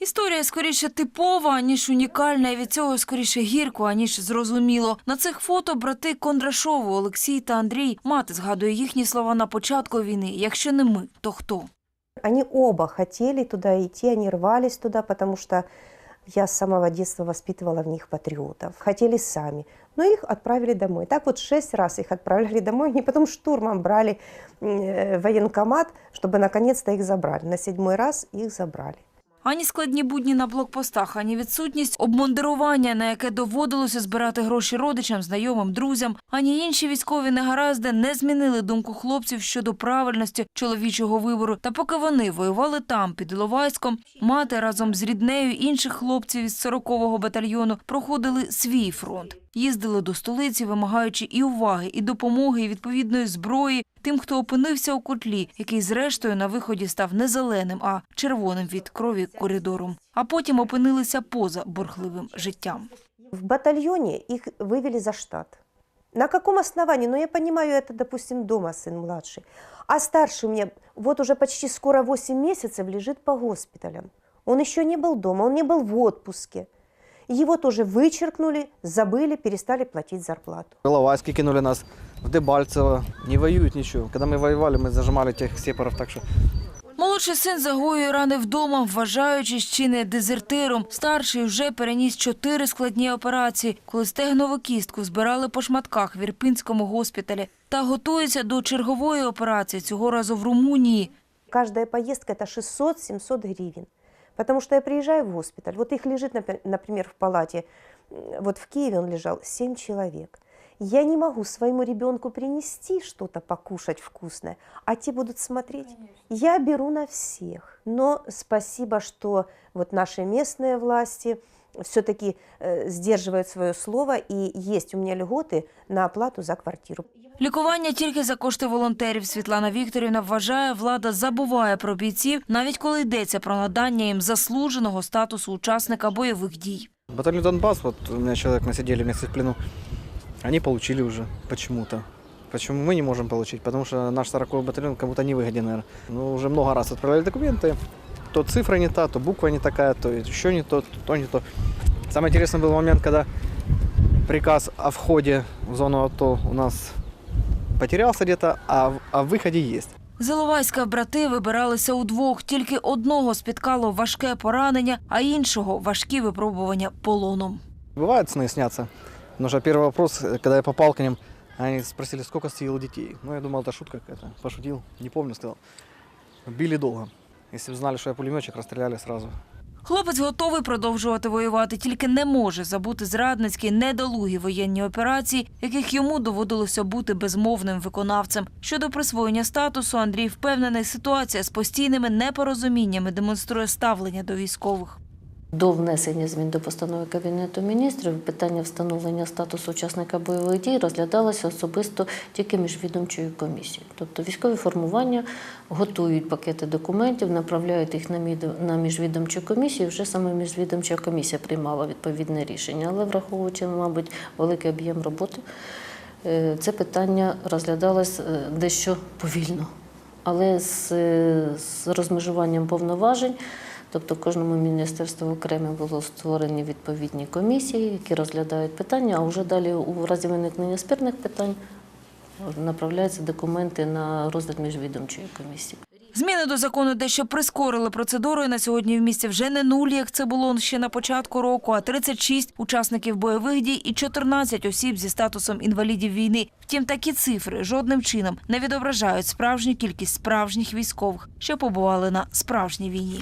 Історія скоріше типова, ніж унікальна, і від цього скоріше гірко, аніж зрозуміло. На цих фото брати Кондрашову, Олексій та Андрій. Мати згадує їхні слова на початку війни. Якщо не ми, то хто? Они оба хотели туда идти, они рвались туда, потому что я с самого детства воспитывала в них патриотов. Хотели сами, но их отправили домой. Так вот шесть раз их отправляли домой, они потом штурмом брали э, военкомат, чтобы наконец-то их забрали. На седьмой раз их забрали. Ані складні будні на блокпостах, ані відсутність обмундирування, на яке доводилося збирати гроші родичам, знайомим, друзям, ані інші військові негаразди не змінили думку хлопців щодо правильності чоловічого вибору. Та поки вони воювали там, під Іловайськом, мати разом з ріднею інших хлопців із 40-го батальйону проходили свій фронт Їздили до столиці, вимагаючи і уваги, і допомоги, і відповідної зброї тим, хто опинився у котлі, який зрештою на виході став не зеленим, а червоним від крові коридором. А потім опинилися поза бурхливим життям. В батальоне их вывели за штат. На каком основании? Ну, я понимаю, это, допустим, дома сын младший. А старший у меня вот уже почти скоро 8 месяцев лежит по госпиталям. Он еще не был дома, он не был в отпуске. Его тоже вычеркнули, забыли, перестали платить зарплату. Иловайский кинули нас, в Дебальцево. Не воюют ничего. Когда мы воевали, мы зажимали тех сепаров, так что Молодший син загоює рани вдома, вважаючись чи не дезертиром. Старший вже переніс чотири складні операції, коли стегнову кістку збирали по шматках в Ірпінському госпіталі. Та готується до чергової операції, цього разу в Румунії. Каждая поездка это 600-700 гривен. Потому что я приезжаю в госпиталь, вот их лежит, например, в палате, вот в Киеве он лежал 7 человек. Я не могу своему ребенку принести что-то покушать вкусное, а те будут смотреть. Я беру на всех. Но спасибо, что вот наши местные власти все-таки сдерживают свое слово, и есть у меня льготы на оплату за квартиру. Лікування тільки за кошти волонтерів. Світлана Вікторівна вважає, влада забуває про бійців, навіть коли йдеться про надання їм заслуженого статусу учасника бойових дій. батальон Донбасс, вот у меня человек, мы сидели вместе в плену, они получили уже почему-то. Почему мы не можем получить? Потому что наш 40 батальон кому-то не выгоден, наверное. Ну, уже много раз отправляли документы. То цифра не та, то буква не такая, то еще не то, то не то. Самый интересный был момент, когда приказ о входе в зону АТО у нас потерялся где-то, а, в- а в выходе есть. З Іловайська брати вибиралися удвох. Тільки одного спіткало важке поранення, а іншого важкі випробування полоном. Бывают сны снятся. Потому что первый вопрос, э, когда я попал к ним, они спросили, сколько съел детей. Ну, я думал, это шутка какая-то. Пошутил, не помню, сказал. Били долго. Если б знали, що я пулеметчик, розстріляли одразу. Хлопець готовий продовжувати воювати, тільки не може забути зрадницькі недолугі воєнні операції, яких йому доводилося бути безмовним виконавцем. Щодо присвоєння статусу, Андрій впевнений, ситуація з постійними непорозуміннями демонструє ставлення до військових. До внесення змін до постанови Кабінету міністрів питання встановлення статусу учасника бойових дій розглядалося особисто тільки міжвідомчою комісією. Тобто військові формування готують пакети документів, направляють їх на міжвідомчу комісію. Вже саме міжвідомча комісія приймала відповідне рішення, але враховуючи, мабуть, великий об'єм роботи, е, це питання розглядалось е, дещо повільно. Але з, з розмежуванням повноважень, тобто кожному міністерству окремо було створені відповідні комісії, які розглядають питання, а вже далі у разі виникнення спірних питань направляються документи на розгляд міжвідомчої комісії. Зміни до закону дещо прискорили процедуру. і На сьогодні в місті вже не нуль, як це було ще на початку року, а 36 учасників бойових дій і 14 осіб зі статусом інвалідів війни. Втім, такі цифри жодним чином не відображають справжню кількість справжніх військових, що побували на справжній війні.